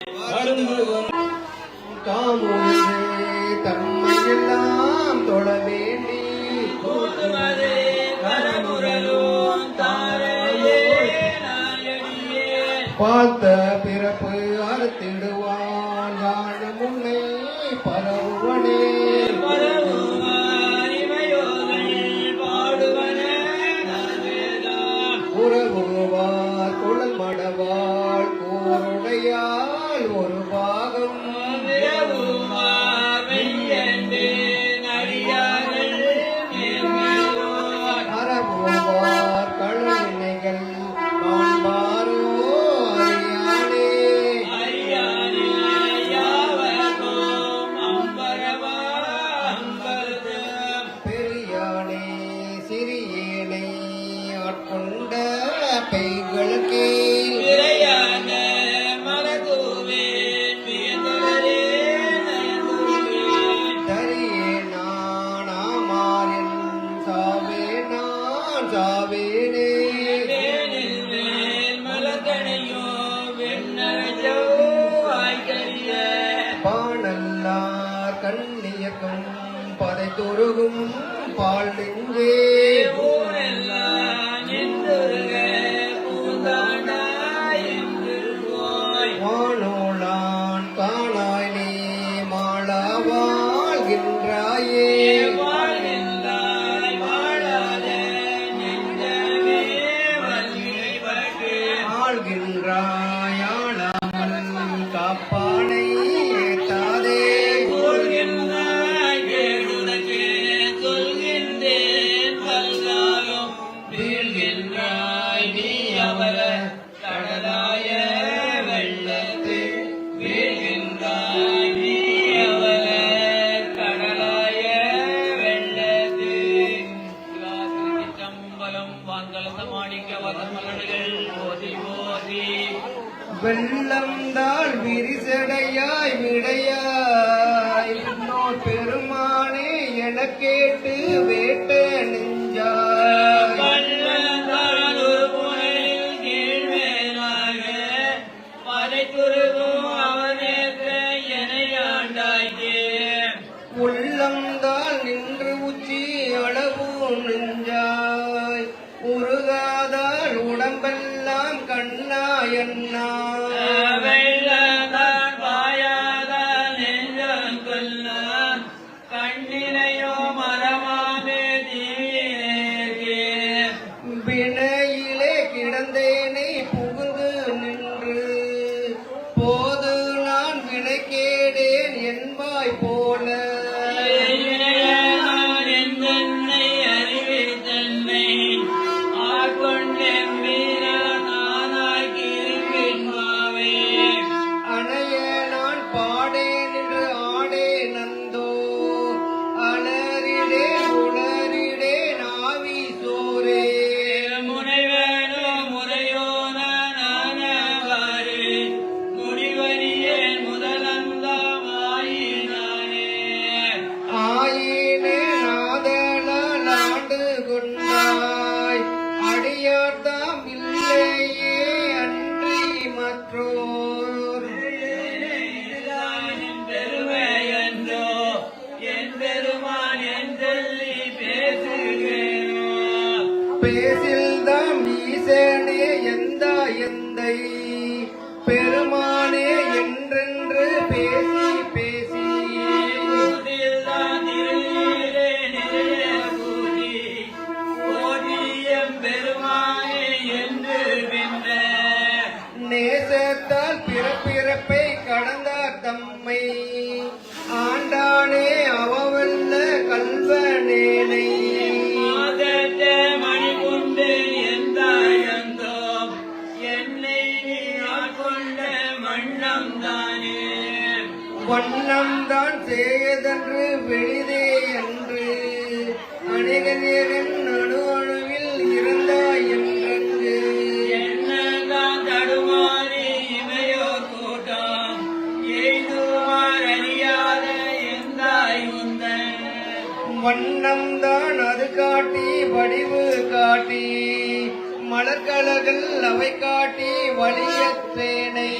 What? ஆள்கின்றாய் என்பாய் அடியார்தாம் இல்லையே அன்றி மற்றும் கடலர்கள் அவை காட்டி வலியத்தேனை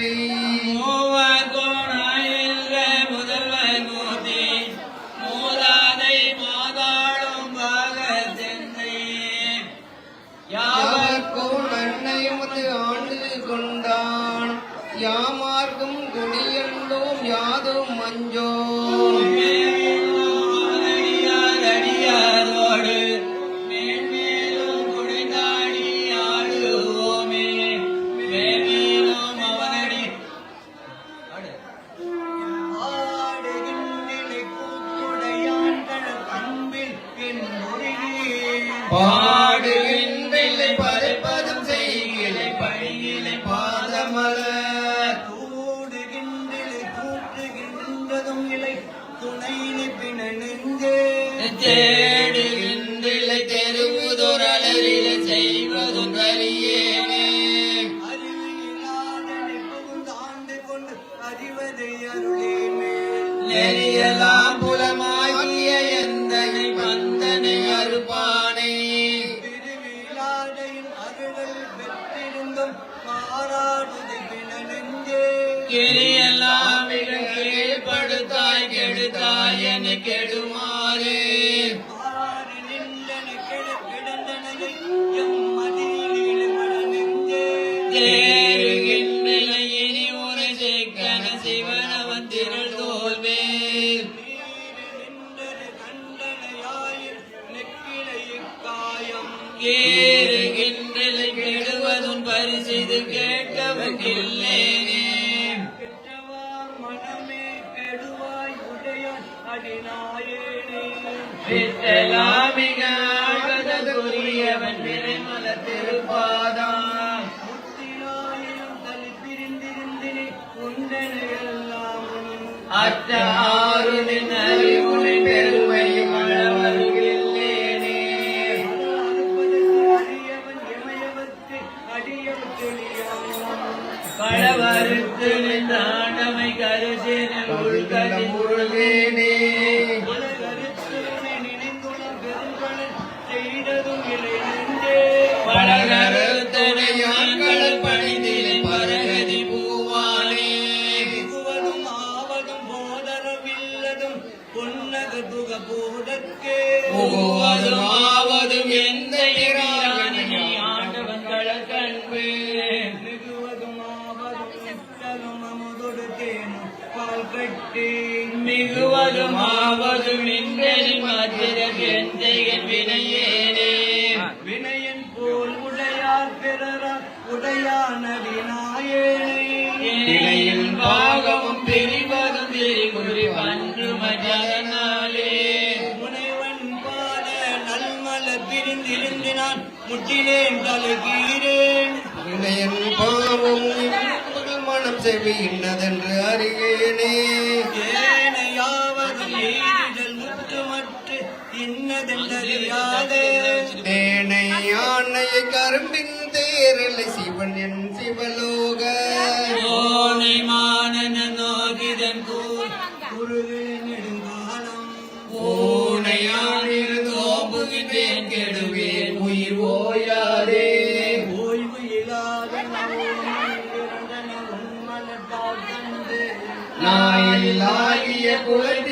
Oh. Oh. கெடி எல்லாம் கீழ்படுத்தாய் கெடுத்தாய் என கெடு அடிநாயேனே வித்தலாமிக ஆழ்வதற்குரியவன் விரைமல திருப்பாதா முத்திலாயிரம் தலை பிரிந்திருந்தினே எழுந்திருந்து நான் முற்றிலேன் கலகிறேன் என் பாவம் மனம் செவி இன்னதென்று அறியேனே. ஏனையாவது ஏறிதல் முத்துமற்று இன்னதென்றறியாதே. தேனை யானையை கரும்பின் தேரலை சிவன் என் சிவலோக. மா நாயில் ஆகிய குலத்தில்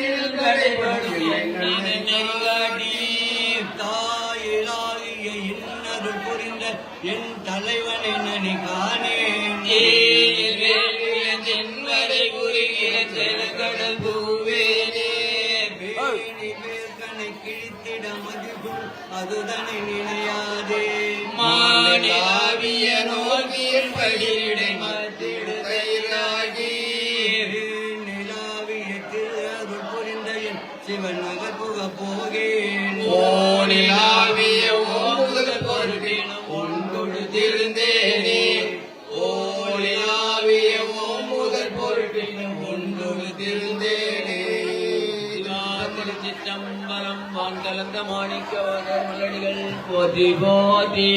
போதி போதி.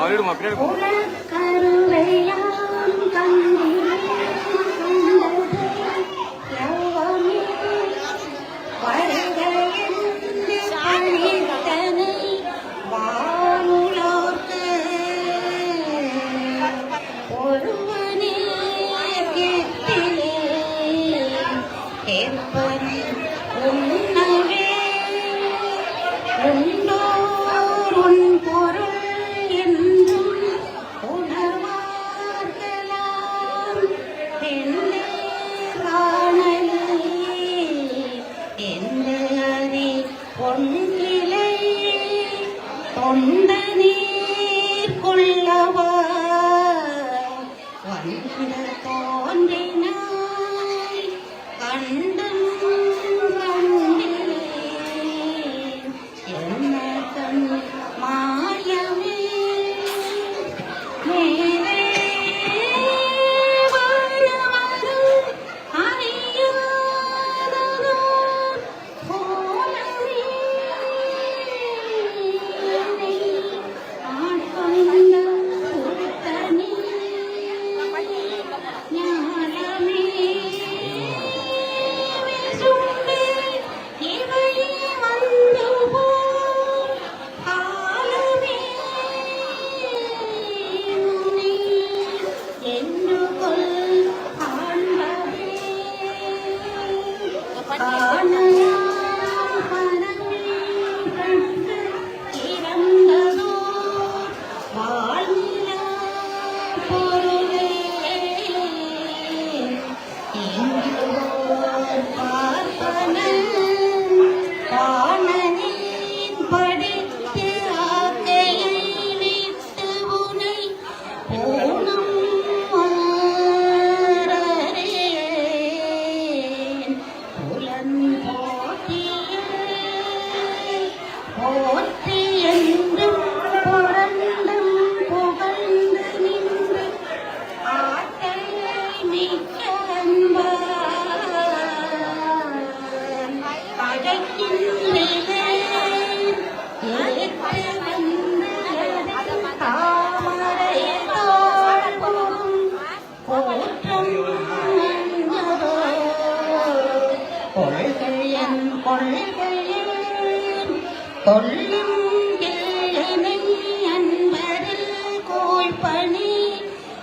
அவரிடுமா பின்னாடி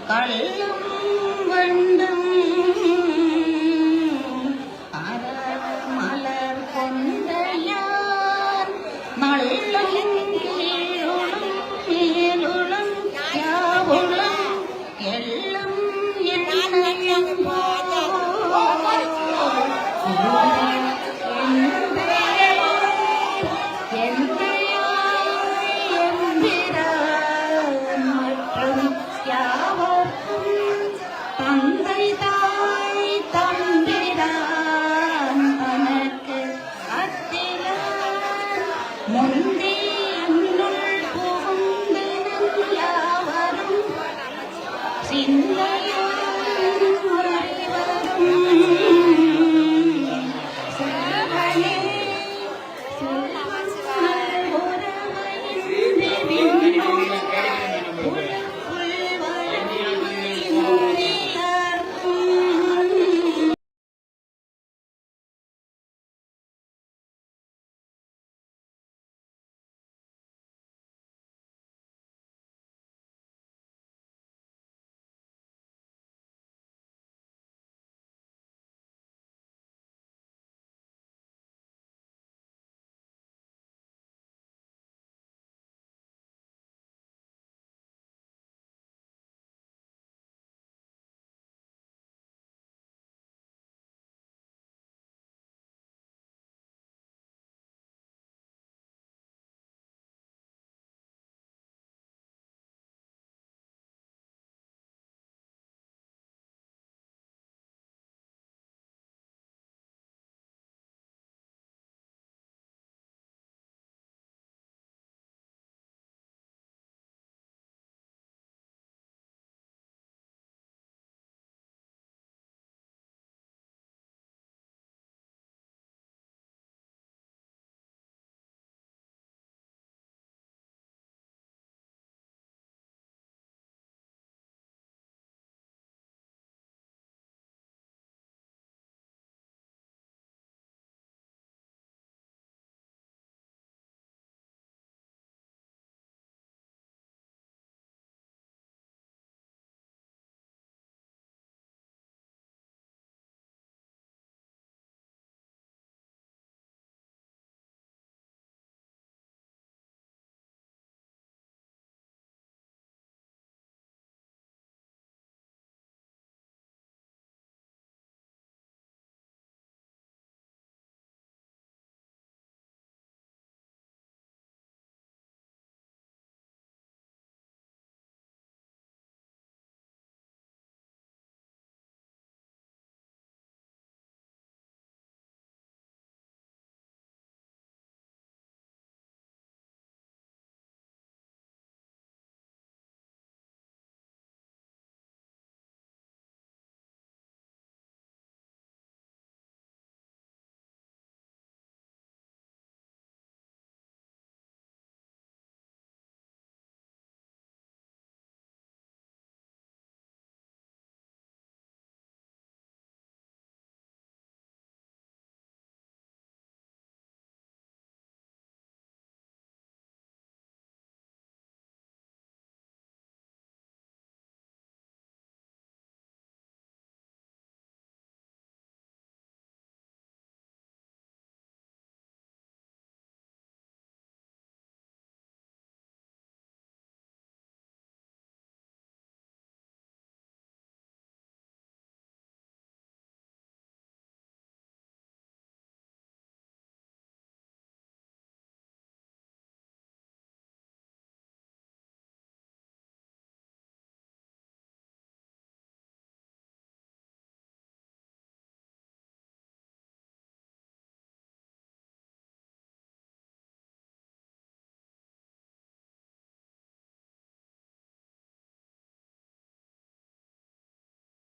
கள்ளும் வண்டும் মনে